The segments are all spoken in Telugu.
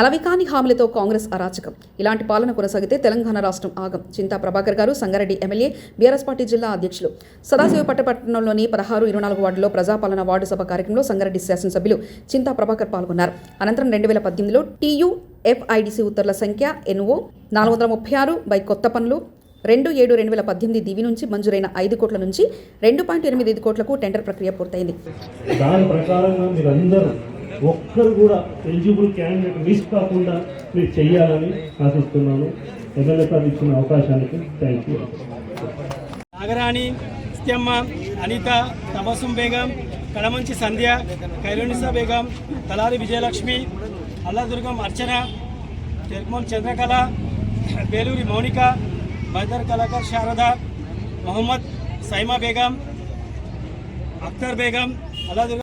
అలవికాని హామీలతో కాంగ్రెస్ అరాచకం. ఇలాంటి పాలన కొనసాగితే తెలంగాణ రాష్ట్రం ఆగం. చింతా ప్రభాకర్ గారు సంగారెడ్డి ఎమ్మెల్యే బీఆర్ఎస్ పార్టీ జిల్లా అధ్యక్షులు. సదాశివపట్ట పట్టణంలోని పదహారు ఇరవై నాలుగు వార్డులో ప్రజాపాలన వార్డు సభ కార్యక్రమంలో సంగారెడ్డి శాసనసభ్యులు చింతా ప్రభాకర్ పాల్గొన్నారు. అనంతరం రెండు వేల పద్దెనిమిదిలో టీయూ ఎఫ్ఐడిసి ఉత్తర్వుల సంఖ్య ఎన్ఓ నాలుగు వందల ముప్పై ఆరు బై కొత్త పనులు రెండు ఏడు రెండు వేల పద్దెనిమిది దివి నుంచి మంజూరైన ఐదు కోట్ల నుంచి రెండు పాయింట్ ఎనిమిది ఐదు కోట్లకు టెండర్ ప్రక్రియ పూర్తయింది. దాని ప్రకారంగా మీరందరూ ఒక్కరు కూడా ఎలిజిబుల్ క్యాండిడేట్ మిస్ కాకుండా మీరు చేయాలని ఆశిస్తున్నాను. ఎమ్మెల్యే సార్ ఇచ్చిన అవకాశానికి thank you Nagarani Satyamma Anitha Tabassum Begum Kadamanchi Sandhya Kailonisa Begum Talari Vijayalakshmi Alladurgam Archana Tirumala Chandrakala Beluri Mounika Baidar Kalakar Sharada Mohammed Saima Begum Akhtar Begum Alladurgam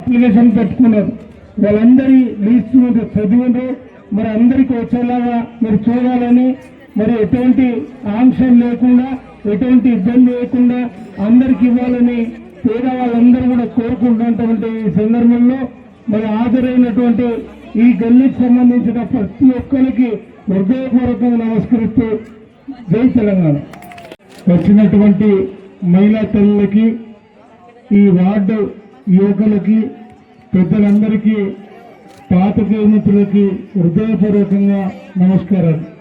application పెట్టుకున్నారు. వాళ్ళందరి లీస్ట్ మీద చదివిండ్రు. మరి అందరికి వచ్చేలాగా మీరు చూడాలని మరి ఎటువంటి ఆంక్షలు లేకుండా ఎటువంటి ఇబ్బంది లేకుండా అందరికి ఇవ్వాలని పేద వాళ్ళందరూ కూడా కోరుకుంటున్నటువంటి ఈ సందర్భంలో మరి హాజరైనటువంటి ఈ గల్లీకి సంబంధించిన ప్రతి ఒక్కరికి హృదయపూర్వకంగా నమస్కరిస్తూ జై తెలంగాణ. వచ్చినటువంటి మహిళా తల్లులకి ఈ వార్డు యువకులకి పెద్దలందరికీ పాత మిత్రులకి హృదయపూర్వకంగా నమస్కారాలు.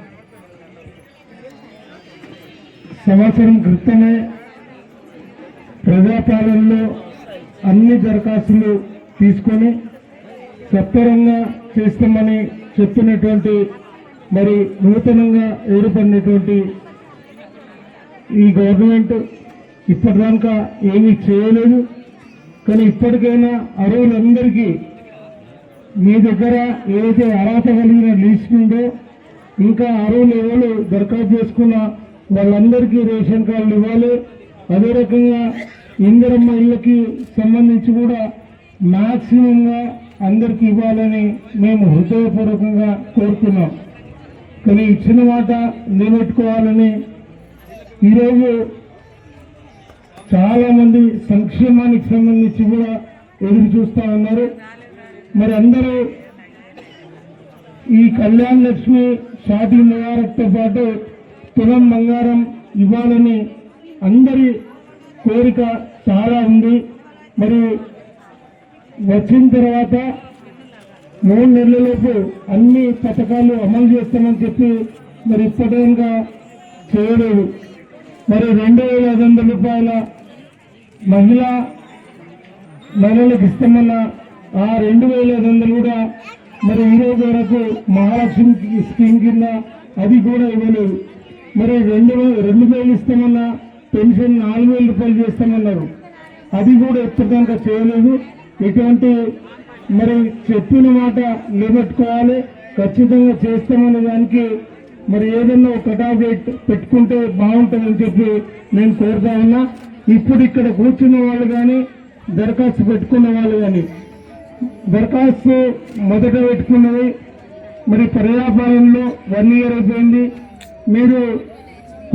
సంవత్సరం క్రితమే ప్రజాపాలనలో అన్ని దరఖాస్తులు తీసుకొని సత్వరంగా చేస్తామని చెప్పినటువంటి మరి నూతనంగా ఏర్పడినటువంటి ఈ గవర్నమెంట్ ఇప్పటిదాకా ఏమీ చేయలేదు. కానీ ఇప్పటికైనా అరువులందరికీ మీ దగ్గర ఏదైతే అర్హత కలిగిన లిస్ట్ ఉందో ఇంకా అరువులు ఎవరు దరఖాస్తు చేసుకున్న వాళ్ళందరికీ రేషన్ కార్డులు ఇవ్వాలి. అదే రకంగా ఇందిరమ్మ ఇళ్ళకి సంబంధించి కూడా మ్యాక్సిమంగా అందరికి ఇవ్వాలని మేము హృదయపూర్వకంగా కోరుతున్నాం. కానీ ఇచ్చిన మాట నిలబెట్టుకోవాలని ఈరోజు చాలామంది సంక్షేమానికి సంబంధించి కూడా ఎదురు చూస్తూ ఉన్నారు. మరి అందరూ ఈ కళ్యాణ్ లక్ష్మి షాది నివారకతో పాటు తులం బంగారం ఇవ్వాలని అందరి కోరిక చాలా ఉంది. మరి వచ్చిన తర్వాత మూడు నెలలలోపు అన్ని పథకాలు అమలు చేస్తామని చెప్పి మరి ఇప్పటిగా చేయలేదు. మరి రెండు వేల ఐదు వందల రూపాయల మహిళా మహిళలకు ఇస్తామన్న ఆ రెండు వేల ఐదు వందలు కూడా మరి ఈరోజు వరకు మహాలక్ష్మి స్కీమ్ కింద అది కూడా ఇవ్వలేదు. మరి రెండు రెండు వేలు ఇస్తామన్నా పెన్షన్ నాలుగు వేల రూపాయలు చేస్తామన్నారు. అది కూడా ఎప్పటిదాకా చేయలేదు. ఇటువంటి మరి చెప్పిన మాట నిలబెట్టుకోవాలి. ఖచ్చితంగా చేస్తామనే దానికి మరి ఏదన్నా ఒక కటాఫ్ పెట్టుకుంటే బాగుంటుందని చెప్పి నేను కోరుతా ఉన్నా. ఇప్పుడు ఇక్కడ కూర్చున్న వాళ్ళు కానీ దరఖాస్తు పెట్టుకున్న వాళ్ళు కానీ దరఖాస్తు మొదట పెట్టుకున్నది మరి పర్యాపాలనలో వన్ ఇయర్ అయిపోయింది. మీరు